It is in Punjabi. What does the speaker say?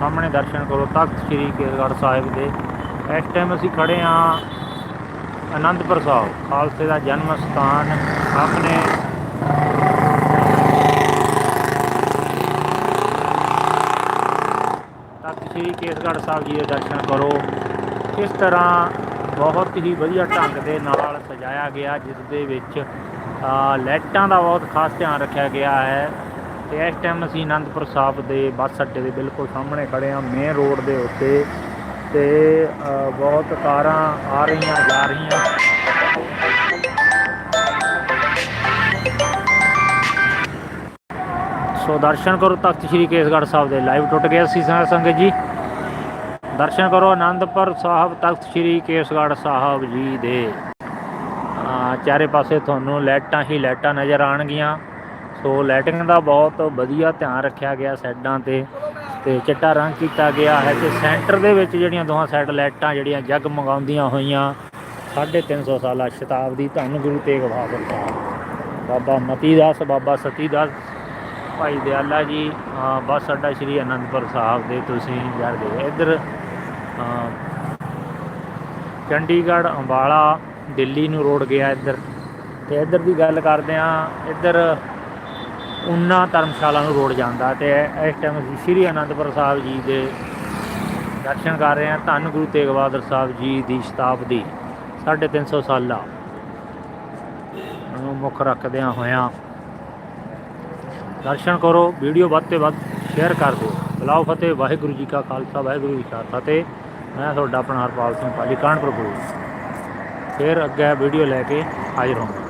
ਸਾਹਮਣੇ ਦਰਸ਼ਨ ਕਰੋ ਤਖਤ ਸ੍ਰੀ ਕੇਸਗੜ੍ਹ ਸਾਹਿਬ ਦੇ। ਇਸ ਟਾਈਮ ਅਸੀਂ ਖੜੇ ਹਾਂ ਅਨੰਦਪੁਰ ਸਾਹਿਬ, ਖਾਲਸੇ ਦਾ ਜਨਮ ਸਥਾਨ ਆਪਣੇ ਤਖਤ ਸ੍ਰੀ ਕੇਸਗੜ੍ਹ ਸਾਹਿਬ ਜੀ ਦੇ ਦਰਸ਼ਨ ਕਰੋ। ਕਿਸ ਤਰ੍ਹਾਂ ਬਹੁਤ ਹੀ ਵਧੀਆ ਢੰਗ ਦੇ ਨਾਲ ਸਜਾਇਆ ਗਿਆ, ਜਿਸ ਦੇ ਵਿੱਚ ਲਾਈਟਾਂ ਦਾ ਬਹੁਤ ਖਾਸ ਧਿਆਨ ਰੱਖਿਆ ਗਿਆ ਹੈ। ਤੇ ਇਸ ਟਾਈਮ ਅਸੀਂ ਅਨੰਦਪੁਰ ਸਾਹਿਬ ਦੇ ਬੱਸ ਅੱਡੇ ਦੇ ਬਿਲਕੁਲ ਸਾਹਮਣੇ ਖੜੇ ਹਾਂ ਮੇਨ ਰੋਡ ਦੇ ਉੱਤੇ ਤੇ ਬਹੁਤ ਕਾਰਾਂ ਆ ਰਹੀਆਂ, ਜਾ ਰਹੀਆਂ। ਸੋ ਦਰਸ਼ਨ ਕਰੋ ਤਖਤ ਸ੍ਰੀ ਕੇਸਗੜ੍ਹ ਸਾਹਿਬ ਦੇ ਲਾਈਵ ਟੁੱਟ ਗਿਆ ਸੀ ਸਾਧ ਸੰਗਤ ਜੀ। ਦਰਸ਼ਨ ਕਰੋ ਆਨੰਦਪੁਰ ਸਾਹਿਬ, ਤਖਤ ਸ੍ਰੀ ਕੇਸਗੜ੍ਹ ਸਾਹਿਬ ਜੀ ਦੇ। ਚਾਰੇ ਪਾਸੇ ਤੁਹਾਨੂੰ ਲਾਈਟਾਂ ਹੀ ਲਾਈਟਾਂ ਨਜ਼ਰ ਆਣਗੀਆਂ ਸੋ ਲਾਈਟਿੰਗ ਦਾ ਬਹੁਤ ਵਧੀਆ ਧਿਆਨ ਰੱਖਿਆ ਗਿਆ ਸਾਈਡਾਂ ਤੇ ਤੇ ਚਿੱਟਾ ਰੰਗ ਕੀਤਾ ਗਿਆ ਹੈ ਤੇ ਸੈਂਟਰ ਦੇ ਵਿੱਚ ਜਿਹੜੀਆਂ ਦੋਹਾਂ ਸਾਈਡ ਲਾਈਟਾਂ ਜਿਹੜੀਆਂ ਜਗਮਗਾਉਂਦੀਆਂ ਹੋਈਆਂ 350 ਸਾਲਾ ਸ਼ਤਾਬਦੀ ਧੰਨ ਗੁਰੂ ਤੇਗ ਬਹਾਦਰ ਸਾਹਿਬ। ਬਾਬਾ ਮਤੀ ਦਾਸ, ਬਾਬਾ ਸਤੀ ਦਾਸ, ਭਾਈ ਦਿਆਲਾ ਜੀ ਬਸ ਬੱਸ ਅੱਡਾ ਸ਼੍ਰੀ ਅਨੰਦਪੁਰ ਸਾਹਿਬ ਦੇ ਤੁਸੀਂ ਜਾਂਦੇ ਇੱਧਰ ਚੰਡੀਗੜ੍ਹ, ਅੰਬਾਲਾ, ਦਿੱਲੀ ਨੂੰ ਰੋਡ ਗਿਆ ਇੱਧਰ। ਤੇ ਇੱਧਰ ਦੀ ਗੱਲ ਕਰਦੇ ਆ ਇੱਧਰ ਉਹਨਾਂ ਧਰਮਸ਼ਾਲਾ ਨੂੰ ਰੋਡ ਜਾਂਦਾ ਤੇ ਇਸ ਟਾਈਮ ਅਸੀਂ ਸ਼੍ਰੀ ਅਨੰਦਪੁਰ ਸਾਹਿਬ ਜੀ ਦੇ ਦਰਸ਼ਨ ਕਰ ਰਹੇ ਹਾਂ, ਧੰਨ ਗੁਰੂ ਤੇਗ ਬਹਾਦਰ ਸਾਹਿਬ ਜੀ ਦੀ ਸ਼ਤਾਬਦੀ 350 ਸਾਲਾ। ਨੂੰ ਮੁੱਖ ਰੱਖਦਿਆਂ ਹੋਇਆਂ ਦਰਸ਼ਨ ਕਰੋ, ਵੀਡੀਓ ਵੱਧ ਤੋਂ ਵੱਧ ਸ਼ੇਅਰ ਕਰ ਦਿਓ। ਬਲਾਓ ਫਤਿਹ, ਵਾਹਿਗੁਰੂ ਜੀ ਕਾ ਖਾਲਸਾ, ਵਾਹਿਗੁਰੂ ਜੀ ਕੀ ਫਤਿਹ। ਮੈਂ ਤੁਹਾਡਾ ਆਪਣਾ ਹਰਪਾਲ ਸਿੰਘ ਪਾਲੀ ਕਾਨਪੁਰ ਗੁਰੂ ਫਿਰ ਅੱਗੇ ਵੀਡੀਓ ਲੈ ਕੇ ਹਾਜ਼ਰ ਹੋਵਾਂਗਾ।